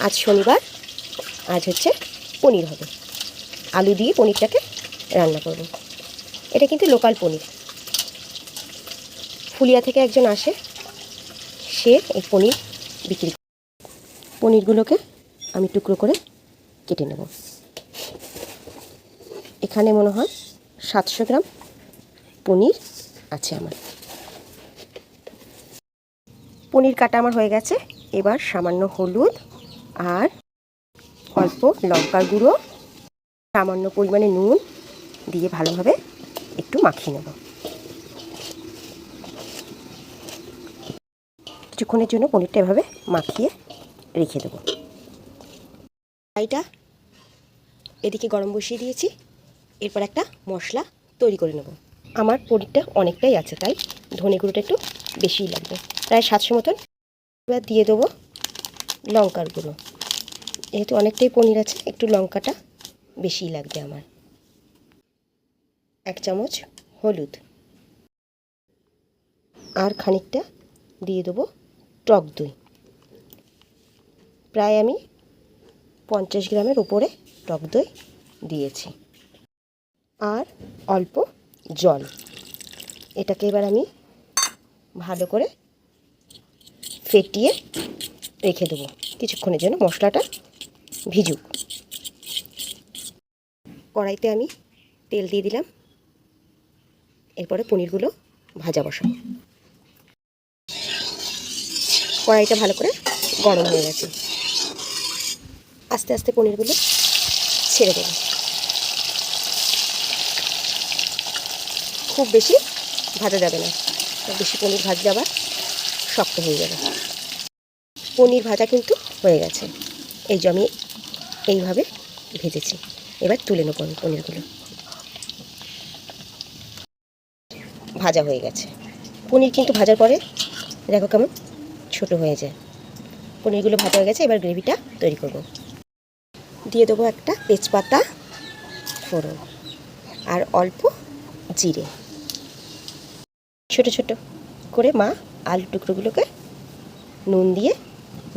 আজ শনিবার, আজ হচ্ছে পনির হবে। আলু দিয়ে পনিরটাকে রান্না করব। এটা কিন্তু লোকাল পনির। ফুলিয়া থেকে একজন আসে, সে এই পনির বিক্রি করে। পনিরগুলোকে আমি টুকরো করে কেটে নেব। এখানে মনে হয় সাতশো গ্রাম পনির আছে আমার। পনির কাটা আমার হয়ে গেছে। এবার সামান্য হলুদ আর অল্প লঙ্কার গুঁড়ো, সামান্য পরিমাণে নুন দিয়ে ভালোভাবে একটু মাখিয়ে নেব। কিছুক্ষণের জন্য পনিরটা এভাবে মাখিয়ে রেখে দেবো। কড়াইটা এদিকে গরম বসিয়ে দিয়েছি, এরপর একটা মশলা তৈরি করে নেব। আমার পনিরটা অনেকটাই আছে, তাই ধনে গুঁড়োটা একটু বেশিই লাগবে। প্রায় সাতশো মতন দিয়ে দেবো লঙ্কার গুঁড়ো যেহেতু অনেকটাই পনির আছে, একটু লঙ্কাটা বেশিই লাগবে আমার। এক চামচ হলুদ। আর খানিকটা দিয়ে দেবো টক দই। প্রায় আমি পঞ্চাশ গ্রামের উপরে টক দই দিয়েছি। আর অল্প জল। এটাকে এবার আমি ভালো করে ফেটিয়ে রেখে দেবো। কিছুক্ষণের জন্য মশলাটা ভিজুক। কড়াইতে আমি তেল দিয়ে দিলাম। এরপরে পনিরগুলো ভাজা বসাবো। কড়াইটা ভালো করে গরম হয়ে গেছে। আস্তে আস্তে পনিরগুলো ছেড়ে দেবো। খুব বেশি ভাজা যাবে না। বেশি পনির ভাজলে আবার শক্ত হয়ে যাবে। পনির ভাজা কিন্তু হয়ে গেছে। এই যে আমি এইভাবে ভেজেছি। এবার তুলে নেব আমি পনিরগুলো। ভাজা হয়ে গেছে। পনির কিন্তু ভাজার পরে দেখো কেমন ছোট হয়ে যায়। পনিরগুলো ভাজা হয়ে গেছে, এবার গ্রেভিটা তৈরি করব। দিয়ে দেবো একটা তেজপাতা ফোড়ন আর অল্প জিরে। ছোট ছোট করে মা আলু টুকরোগুলোকে নুন দিয়ে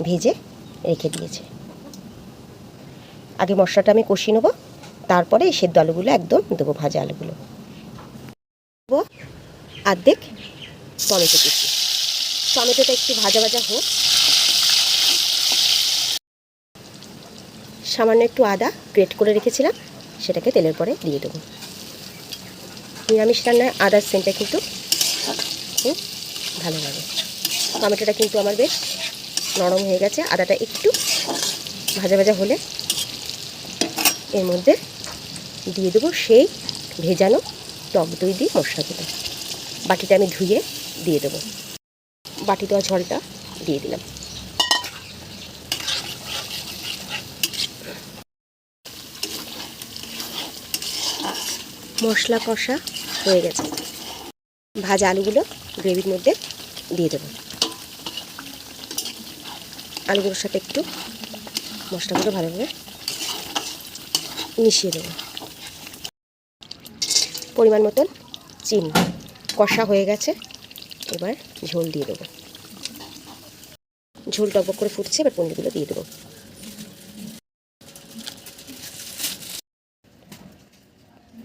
ভেজে রেখে দিয়েছে। আগে মশলাটা আমি কষিয়ে নেব, তারপরে এই সেদ্ধ আলুগুলো একদম দেবো ভাজা আলুগুলো। আর্ধেক টমেটো কুচি। টমেটোটা একটু ভাজা ভাজা হোক। সামান্য একটু আদা গ্রেট করে রেখেছিলাম, সেটাকে তেলের পরে দিয়ে দেবো। নিরামিষ রান্নায় আদার সেন্টটা কিন্তু খুব ভালো লাগে। টমেটোটা কিন্তু আমার বেশ নরম হয়ে গেছে, আদাটা একটু ভাজা ভাজা হলে এর মধ্যে দিয়ে দেবো সেই ভেজানো টক দই দিয়ে মশলাগুলো। বাটিটা আমি ধুয়ে দিয়ে দেবো। বাটি দেওয়া ঝলটা দিয়ে দিলাম। মশলা কষা হয়ে গেছে। ভাজা আলুগুলো গ্রেভির মধ্যে দিয়ে দেবো। আলুগুলোর সাথে একটু মশলাগুলো ভালোভাবে মিশিয়ে দেবো পরিমাণ মতন চিনি। কষা হয়ে গেছে। এবার ঝোল দিয়ে দেবো। ঝোল টকবক করে ফুটছে, এবার পনিরগুলো দিয়ে দেবো।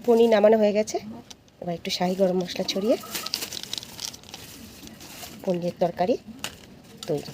পনির নামানো হয়ে গেছে। এবার একটু শাহি গরম মশলা ছড়িয়ে পনিরের তরকারি তৈরি।